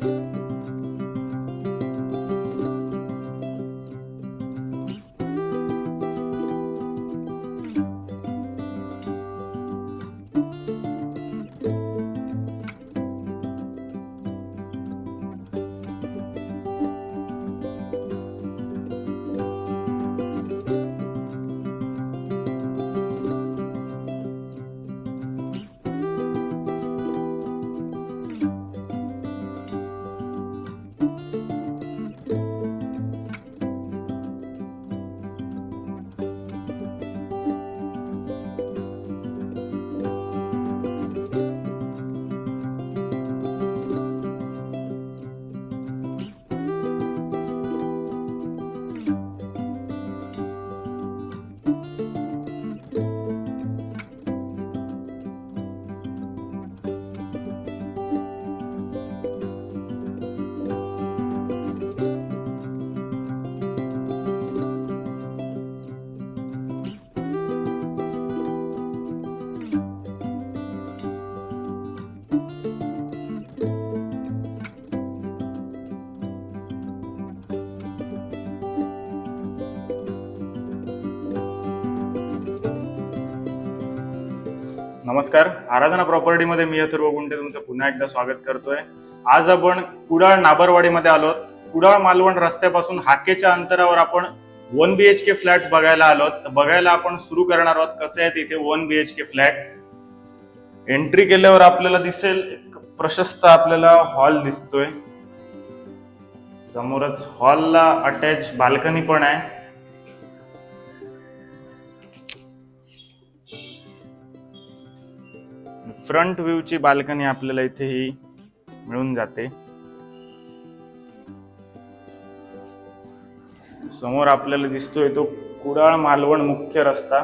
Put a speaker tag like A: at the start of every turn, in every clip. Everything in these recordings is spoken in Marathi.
A: Thank you. नमस्कार. आराधना प्रॉपर्टीमध्ये मी अथर्व गुंटे तुमचं पुन्हा एकदा स्वागत करतोय. आज आपण कुडाळ नाबरवाडीमध्ये आलो कुडाळ मालवण रस्त्यापासून हाकेच्या अंतरावर आपण one B H K flat बघायला आलो तर बघायला आपण सुरू करणार आहोत. कसे आहेत इथे one B H K flat? Entry केल्यावर आपल्याला दिसेल एक प्रशस्त आपल्याला हॉल दिसतोय. समोरच हॉलला अटॅच बाल्कनी पण आहे. फ्रंट व्ह्यूची बाल्कनी आपल्याला इथे ही मिळून जाते. समोर आपल्याला दिसतोय तो कुडाळ मालवण मुख्य रस्ता.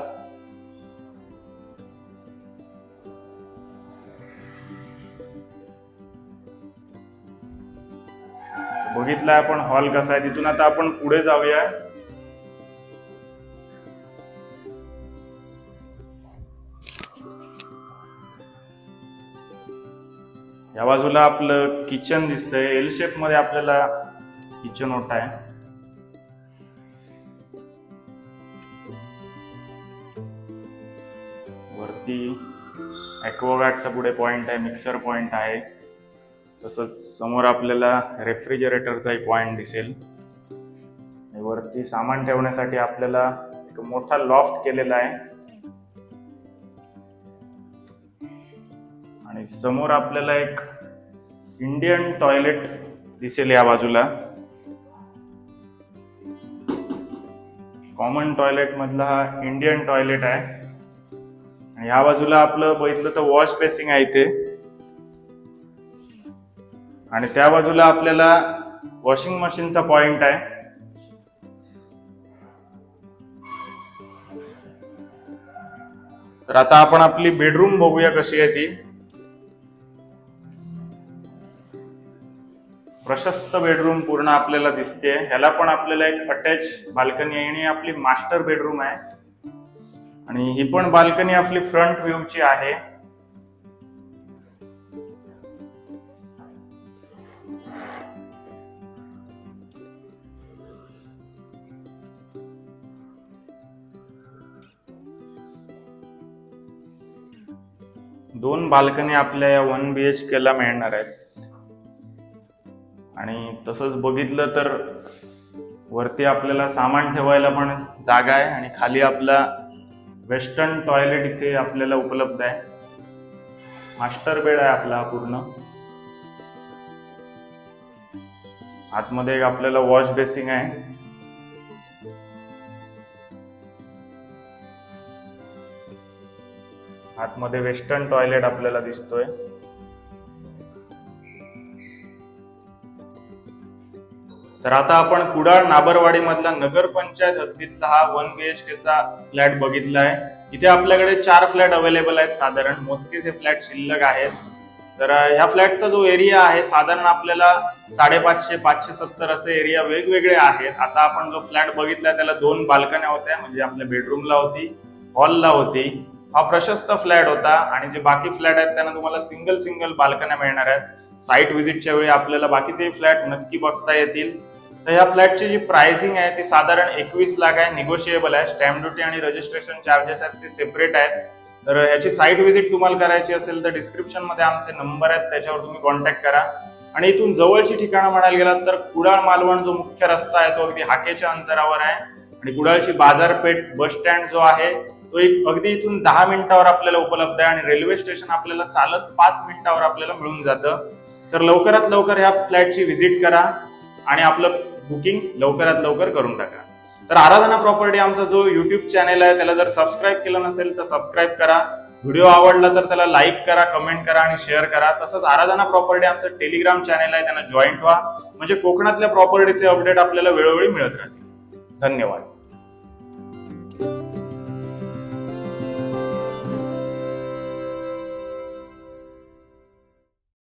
A: बघितलाय आपण हॉल कसा आहे तिथून आता आपण पुढे जाऊया. या बाजूला आपलं किचन दिसतंय. एल शेपमध्ये आपल्याला किचन ओटा आहे. वरती ॲक्वागार्डचा पुढे पॉइंट आहे मिक्सर पॉइंट आहे. तसंच समोर आपल्याला रेफ्रिजरेटरचा एक पॉइंट दिसेल. आणि वरती सामान ठेवण्यासाठी आपल्याला एक मोठा लॉफ्ट केलेला आहे. आणि समोर आपल्याला एक इंडियन टॉयलेट दिसेल या बाजूला. कॉमन टॉयलेट मधला हा इंडियन टॉयलेट आहे. आणि या बाजूला आपलं बघितलं तर वॉश बेसिंग आहे इथे. आणि त्या बाजूला आपल्याला वॉशिंग मशीनचा पॉइंट आहे. तर आता आपण आपली बेडरूम बघूया कशी आहे ती. प्रशस्त बेडरूम पूर्ण आपल्याला दिसते ह्याला पण आपल्याला एक अटॅच बाल्कनी आहे आणि आपली मास्टर बेडरूम आहे. आणि ही पण बाल्कनी आपली फ्रंट व्ह्यूची आहे. दोन बाल्कनी आपल्या या वन बी एच केला मिळणार आहेत. आणि तसंच बघितलं तर वरती आपल्याला सामान ठेवायला पण जागा आहे आणि खाली आपला वेस्टर्न टॉयलेट इथे आपल्याला उपलब्ध आहे. मास्टर बेड आहे आपला पूर्ण. आतमध्ये एक आपल्याला वॉश बेसिंग आहे. आतमध्ये वेस्टर्न टॉयलेट आपल्याला दिसतोय. तर आता आपण कुडाळ नाबरवाडी मधला नगरपंचायत हद्दीतला हा वन बी एच चा फ्लॅट बघितला आहे इथे आपल्याकडे चार फ्लॅट अवेलेबल आहेत साधारण. मोजकेच हे फ्लॅट शिल्लक आहेत. तर ह्या फ्लॅटचा जो एरिया आहे साधारण आपल्याला साडेपाचशे पाचशे सत्तर असे एरिया वेगवेगळे आहेत. आता आपण जो फ्लॅट बघितला त्याला दोन बाल्कन्या होत्या म्हणजे आपल्या बेडरूमला होती हॉलला होती. हा प्रशस्त फ्लॅट होता आणि जे बाकी फ्लॅट आहेत त्यांना तुम्हाला सिंगल सिंगल बाल्कन्या मिळणार आहेत. साईट व्हिजिटच्या वेळी आपल्याला बाकीचे फ्लॅट नक्की बघता येतील. तर ह्या फ्लॅटची जी प्राइसिंग आहे ती साधारण एकवीस लाख आहे निगोशिएबल आहे. स्टॅम्प ड्युटी आणि रजिस्ट्रेशन चार्जेस आहेत ते सेपरेट आहेत. तर ह्याची साईट व्हिजिट तुम्हाला करायची असेल तर डिस्क्रिप्शनमध्ये आमचे नंबर आहेत त्याच्यावर तुम्ही कॉन्टॅक्ट करा. आणि इथून जवळची ठिकाणं म्हणायला गेलात तर कुडाळ मालवण जो मुख्य रस्ता आहे तो अगदी हाकेच्या अंतरावर आहे. आणि कुडाळची बाजारपेठ बस स्टँड जो आहे तो एक अगदी इथून दहा मिनिटावर आपल्याला उपलब्ध आहे. आणि रेल्वे स्टेशन आपल्याला चालत पाच मिनिटावर आपल्याला मिळून जातं. तर लवकरात लवकर ह्या फ्लॅटची व्हिजिट करा. आणि आपलं बुकिंग लवकरात लवकर करून टाका. तर आराधना प्रॉपर्टी आमचा जो युट्यूब चॅनल आहे त्याला जर सबस्क्राईब केलं नसेल तर सबस्क्राईब करा. व्हिडिओ आवडला तर त्याला लाईक करा कमेंट करा आणि शेअर करा. तसंच आराधना प्रॉपर्टी आमचं टेलिग्राम चॅनल आहे त्यांना जॉईंट व्हा म्हणजे कोकणातल्या प्रॉपर्टीचे अपडेट आपल्याला वेळोवेळी मिळत राहतील. धन्यवाद.